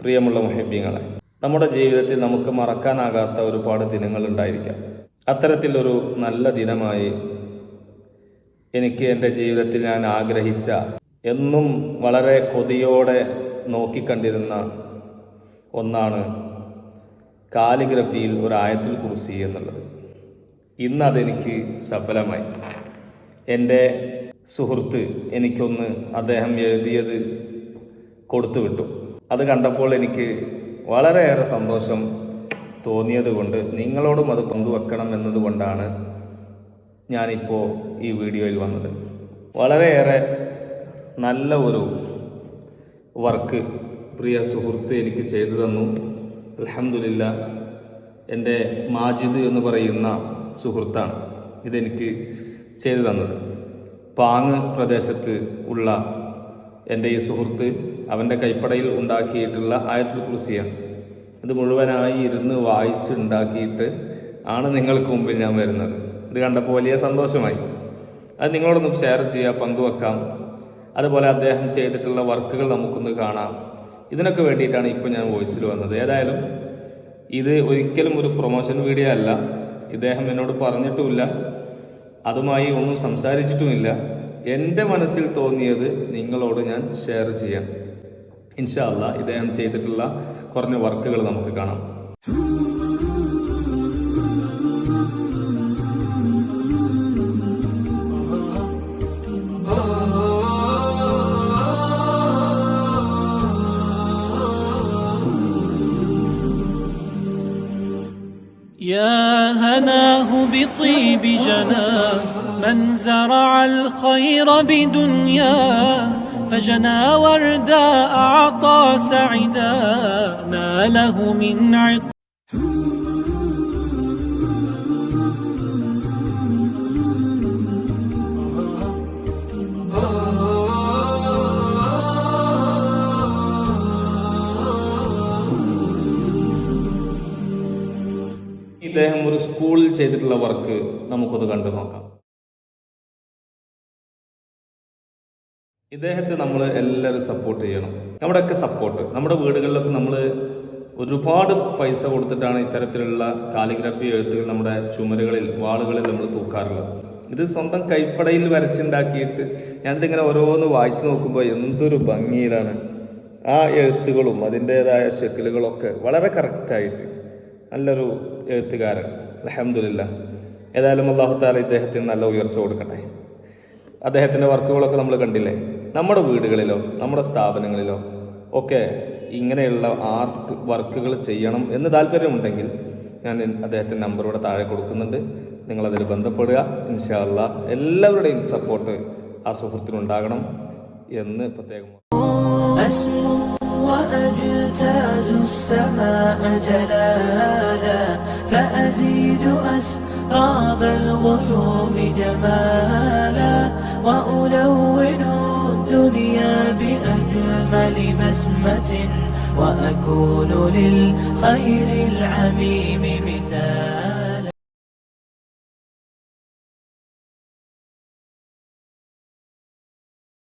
പ്രിയമുള്ള മുഹബ്യങ്ങളെ നമ്മുടെ ജീവിതത്തിൽ നമുക്ക് മറക്കാനാകാത്ത ഒരുപാട് ദിനങ്ങൾ ഉണ്ടായിരിക്കാം. അത്തരത്തിലൊരു നല്ല ദിനമായി എനിക്ക് എന്റെ ജീവിതത്തിൽ ഞാൻ ആഗ്രഹിച്ച എന്നും വളരെ കൊതിയോടെ നോക്കിക്കണ്ടിരുന്ന ഒന്നാണ് കാലിഗ്രഫിയിൽ ഒരു ആയത്തിൽ കുറിച്ച് എന്നുള്ളത്. ഇന്ന് അതെനിക്ക് സഫലമായി. എന്റെ സുഹൃത്ത് എനിക്കൊന്ന് അദ്ദേഹം എഴുതിയത് കൊടുത്തു വിട്ടു അത് കണ്ടപ്പോൾ എനിക്ക് വളരെയേറെ സന്തോഷം തോന്നിയതുകൊണ്ട് നിങ്ങളോടും അത് പങ്കുവെക്കണം എന്നതുകൊണ്ടാണ് ഞാനിപ്പോൾ ഈ വീഡിയോയിൽ വന്നത്. വളരെയേറെ നല്ല ഒരു വർക്ക് പ്രിയ സുഹൃത്ത് എനിക്ക് ചെയ്തു തന്നു. അലഹമില്ല എന്റെ മാജിദ് എന്ന് പറയുന്ന സുഹൃത്താണ് ഇതെനിക്ക് ചെയ്തു തന്നത്. പാങ് പ്രദേശത്ത് ഉള്ള എന്റെ ഈ സുഹൃത്ത് അവന്റെ കൈപ്പടയിൽ ഉണ്ടാക്കിയിട്ടുള്ള ആയത്തുൽ കുറിസിയാണ് ഇത് മുഴുവനായി ഇരുന്ന് വായിച്ച് ഉണ്ടാക്കിയിട്ട് ആണ് നിങ്ങൾക്ക് മുമ്പിൽ ഞാൻ വരുന്നത്. ഇത് കണ്ടപ്പോൾ വലിയ സന്തോഷമായി. അത് നിങ്ങളോടൊന്നും ഷെയർ ചെയ്യുക പങ്കുവെക്കാം. അതുപോലെ അദ്ദേഹം ചെയ്തിട്ടുള്ള വർക്കുകൾ നമുക്കൊന്ന് കാണാം. ഇതിനൊക്കെ വേണ്ടിയിട്ടാണ് ഇപ്പോൾ ഞാൻ വോയിസിൽ വന്നത്. ഏതായാലും ഇത് ഒരിക്കലും ഒരു പ്രൊമോഷൻ വീഡിയോ അല്ല. ഇദ്ദേഹം എന്നോട് പറഞ്ഞിട്ടുമില്ല. അതുമായി ഒന്നും സംസാരിച്ചിട്ടുമില്ല. എൻ്റെ മനസ്സിൽ തോന്നിയത് നിങ്ങളോട് ഞാൻ ഷെയർ ചെയ്യാം ഇൻഷാ അല്ലാ ഇദ്ദേഹം ചെയ്തിട്ടുള്ള കുറഞ്ഞ വർക്കുകൾ നമുക്ക് കാണാം يا هناه بطيب جناه من زرع الخير بدنياه فجنى وردا أعطى سعدا ناله من عط ഇദ്ദേഹം ഒരു സ്കൂളിൽ ചെയ്തിട്ടുള്ള വർക്ക് നമുക്കൊന്ന് കണ്ടു നോക്കാം ഇദ്ദേഹത്തെ നമ്മൾ എല്ലാവരും സപ്പോർട്ട് ചെയ്യണം. നമ്മുടെയൊക്കെ സപ്പോർട്ട് നമ്മുടെ വീടുകളിലൊക്കെ നമ്മൾ ഒരുപാട് പൈസ കൊടുത്തിട്ടാണ് ഇത്തരത്തിലുള്ള കാലിഗ്രാഫി എഴുത്തുകൾ നമ്മുടെ ചുമരുകളിൽ വാളുകളിൽ നമ്മൾ തൂക്കാറുള്ളത്. ഇത് സ്വന്തം കൈപ്പടയിൽ വരച്ചുണ്ടാക്കിയിട്ട് ഞാനിതിങ്ങനെ ഓരോന്ന് വായിച്ചു നോക്കുമ്പോൾ എന്തൊരു ഭംഗിയിലാണ്. ആ എഴുത്തുകളും അതിന്റേതായ ഷെക്കിലുകളൊക്കെ വളരെ കറക്റ്റായിട്ട് നല്ലൊരു എഴുത്തുകാരൻ. അലഹമില്ല ഏതായാലും അള്ളാഹു താല ഇദ്ദേഹത്തിന് നല്ല ഉയർച്ച കൊടുക്കട്ടെ. അദ്ദേഹത്തിന്റെ വർക്കുകളൊക്കെ നമ്മൾ കണ്ടില്ലേ? നമ്മുടെ വീടുകളിലോ നമ്മുടെ സ്ഥാപനങ്ങളിലോ ഒക്കെ ഇങ്ങനെയുള്ള ആർട്ട് വർക്കുകൾ ചെയ്യണം എന്ന് താല്പര്യമുണ്ടെങ്കിൽ ഞാൻ അദ്ദേഹത്തിൻ്റെ നമ്പർ ഇവിടെ താഴെ കൊടുക്കുന്നുണ്ട് നിങ്ങളതിൽ ബന്ധപ്പെടുക ഇൻഷാല്ല എല്ലാവരുടെയും സപ്പോർട്ട് ആ സുഹൃത്തിനുണ്ടാകണം എന്ന് പ്രത്യേകം أسمو وأجتاز السماء جلالا فأزيد أسراب الغيوم جمالا وألون الدنيا بأجمل بسمة وأكون للخير العميم مثالا